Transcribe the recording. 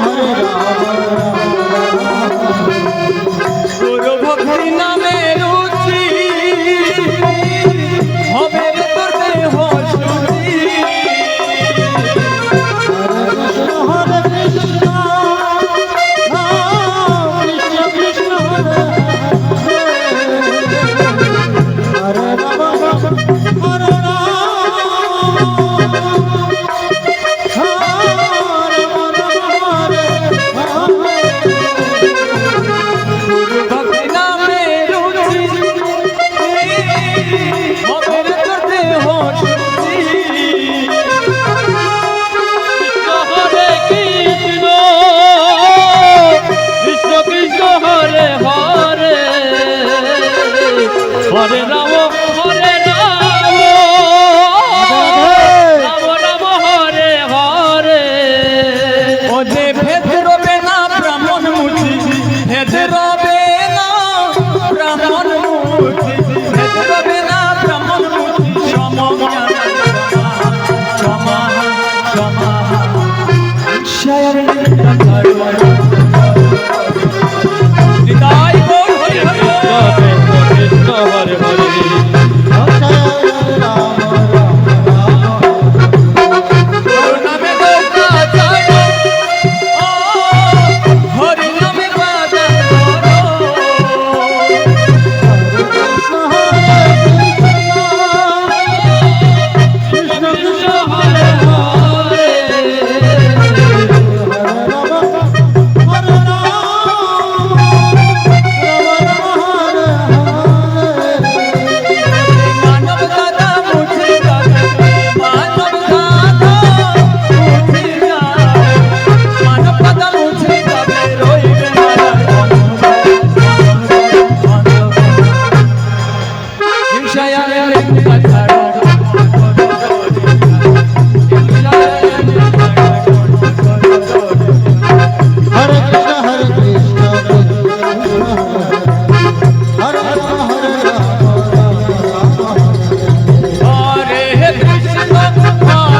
হরে রাম রাম রাম হরে ভক্তি নামে হেতে রবে না ব্রাহ্মণ মুচি হেতে রবে না ব্রাহ্মণ মুচি।